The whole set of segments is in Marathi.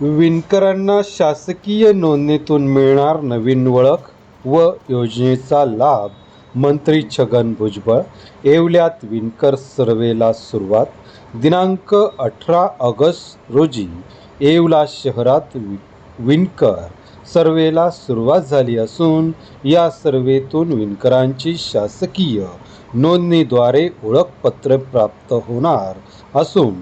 विणकरांना शासकीय नोंदणीतून मिळणार नवीन ओळख व योजनेचा लाभ मंत्री छगन भुजबळ येवल्यात विणकर सर्वेला सुरुवात दिनांक अठरा ऑगस्ट रोजी येवला शहरात वि विणकर सर्वेला सुरुवात झाली असून या सर्वेतून विणकरांची शासकीय नोंदणीद्वारे ओळखपत्र प्राप्त होणार असून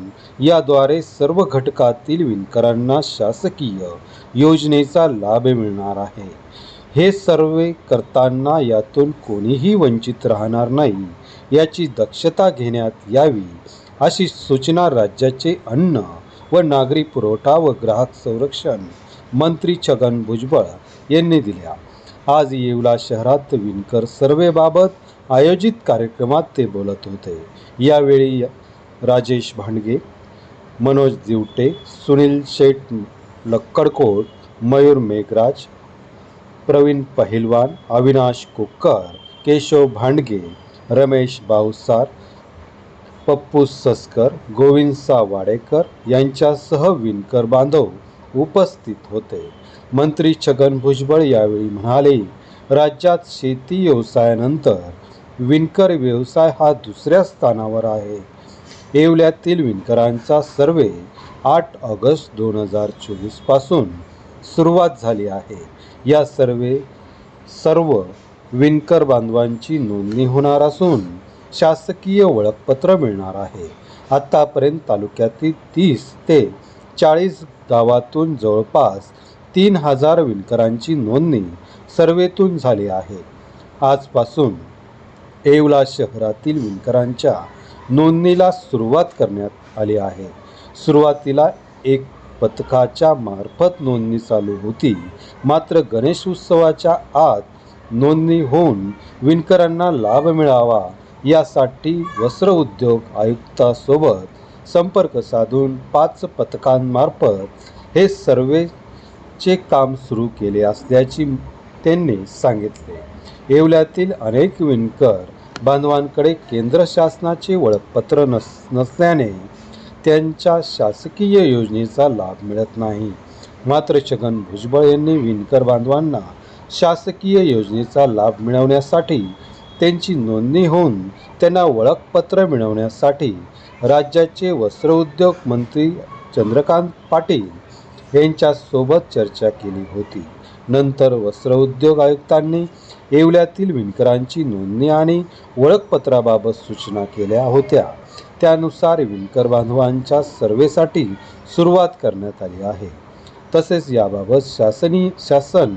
याद्वारे सर्व घटकातील विणकरांना शासकीय योजनेचा लाभ मिळणार आहे. हे सर्वे करताना यातून कोणीही वंचित राहणार नाही याची दक्षता घेण्यात यावी अशी सूचना राज्याचे अन्न व नागरी पुरवठा व ग्राहक संरक्षण मंत्री छगन भुजबळ यांनी दिल्या. आज येवला शहरात विणकर सर्वेबाबत आयोजित कार्यक्रमात ते बोलत होते. यावेळी राजेश भांडगे मनोज दिवटे सुनील शेठ लक्कडकोट मयूर मेघराज प्रवीण पहिलवान अविनाश कुक्कर केशव भांडगे रमेश बाऊसार पप्पू सस्कर गोविंदसा वाडेकर यांच्यासह विणकर बांधव उपस्थित होते. मंत्री छगन भुजबळ यावेळी म्हणाले राज्यात शेती व्यवसायानंतर विणकर व्यवसाय हा दुसऱ्या स्थानावर आहे. येवल्यातील विणकरांचा सर्वे आठ ऑगस्ट दोन हजार चोवीसपासून सुरुवात झाली आहे. या सर्वे सर्व विणकर बांधवांची नोंदणी होणार असून शासकीय ओळखपत्र मिळणार आहे. आत्तापर्यंत तालुक्यातील तीस ते चाळीस गावातून जवळपास तीन हजार विणकरांची नोंदणी सर्वेतून झाली आहे. आजपासून येवला शहरातील विणकरांच्या नोंदणीला सुरुवात करण्यात आली आहे. सुरुवातीला एक पथकाच्या मार्फत नोंदणी चालू होती. मात्र गणेश उत्सवाच्या आत नोंदणी होऊन विणकरांना लाभ मिळावा यासाठी वस्त्र उद्योग आयुक्तासोबत संपर्क साधून पाच पथकांमार्फत हे सर्वेचे काम सुरू केले असल्याची त्यांनी सांगितले. येवल्यातील अनेक विणकर बांधवांकडे केंद्र शासनाचे ओळखपत्र नस नसल्याने त्यांच्या शासकीय योजनेचा लाभ मिळत नाही. मात्र छगन भुजबळ यांनी विणकर बांधवांना शासकीय योजनेचा लाभ मिळवण्यासाठी त्यांची नोंदणी होऊन त्यांना ओळखपत्र मिळवण्यासाठी राज्याचे वस्त्रोद्योग मंत्री चंद्रकांत पाटील यांच्यासोबत चर्चा केली होती. नंतर वस्त्रोद्योग आयुक्तांनी येवल्यातील विणकरांची नोंदणी आणि ओळखपत्राबाबत सूचना केल्या होत्या. त्यानुसार विणकर बांधवांच्या सर्वेसाठी सुरुवात करण्यात आली आहे. तसेच याबाबत शासनी शासन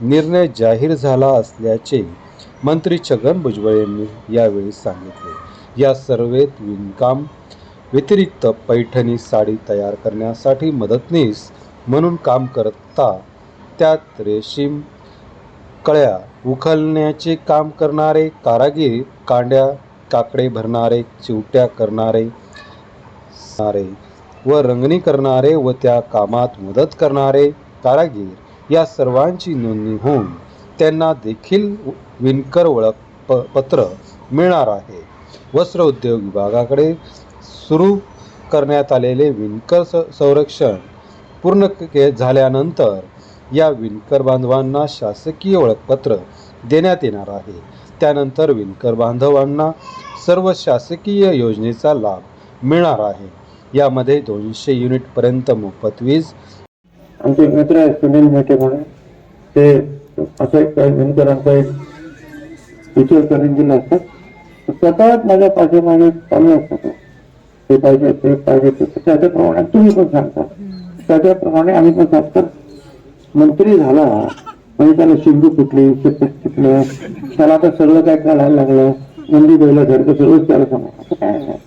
निर्णय जाहीर झाला असल्याचे मंत्री छगन भुजबळ यांनी यावेळी सांगितले. या सर्वेत विणकाम व्यतिरिक्त पैठणी साडी तयार करण्यासाठी मदतनीस म्हणून काम करता त्यात रेशीम कळ्या उखलण्याचे काम करणारे कारागीर कांड्या काकडे भरणारे चिवट्या करणारे करणारे व रंगणी करणारे व त्या कामात मदत करणारे कारागीर या सर्वांची नोंदणी होऊन त्यांना देखील विणकर ओळख प पत्र मिळणार आहे. वस्त्र उद्योग विभागाकडे सुरू करण्यात आलेले विणकर स संरक्षण पूर्ण के झाल्यानंतर या विणकर बांधवांना शासकीय ओळखपत्र देण्यात येणार आहे. त्यानंतर विणकर बांधवांना सर्व शासकीय योजनेचा लाभ मिळणार आहे. यामध्ये दोनशे युनिटपर्यंत मोफत वीज आमचे मित्र सुनील मेटे म्हणून. ते असं एक विणकरांचा एक विचार करून दिला असतात तर स्वतःच माझ्या पाठीमागे चालू असतात ते पाहिजे ते पाहिजे. त्याच्याप्रमाणे तुम्ही पण सांगता. त्याच्याप्रमाणे आम्ही पण सांगतो. मंत्री झाला म्हणजे त्याला शिंदू फुटली शेपट फुटलं. त्याला आता सगळं काय कळायला लागलं? मुंडी बैला धडकं सगळंच त्याला समजलं काय नाही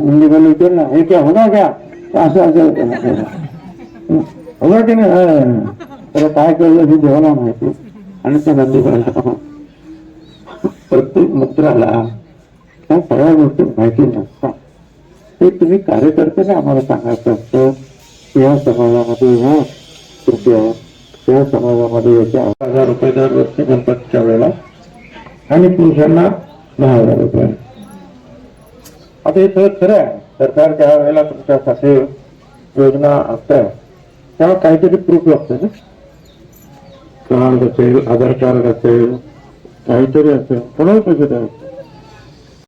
मुंडी बैला विचारलं हे क्या होणार क्या असं असं होतं. होणार की नाही? त्याला काय कळलं हे देवाला माहिती. आणि त्या नंदी बैला प्रत्येक मित्राला त्या सगळ्या गोष्टी माहिती नसतात. ते तुम्ही कार्यकर्त्याने आम्हाला सांगायचं असतं. की या समाजामध्ये ह्या कृती आहे समाजामध्ये याचे हजार रुपये दरवर्षी गणपतीच्या वेळेला. आणि पुरुषांना दहा हजार रुपये. आता हे सगळं खरं आहे. सरकार ज्या वेळेला तुमच्यासाठी योजना असतात त्याला काहीतरी प्रूफ लागतं ना? कार्ड असेल आधार कार्ड असेल काहीतरी असेल कोणाला पैसे द्यायचे?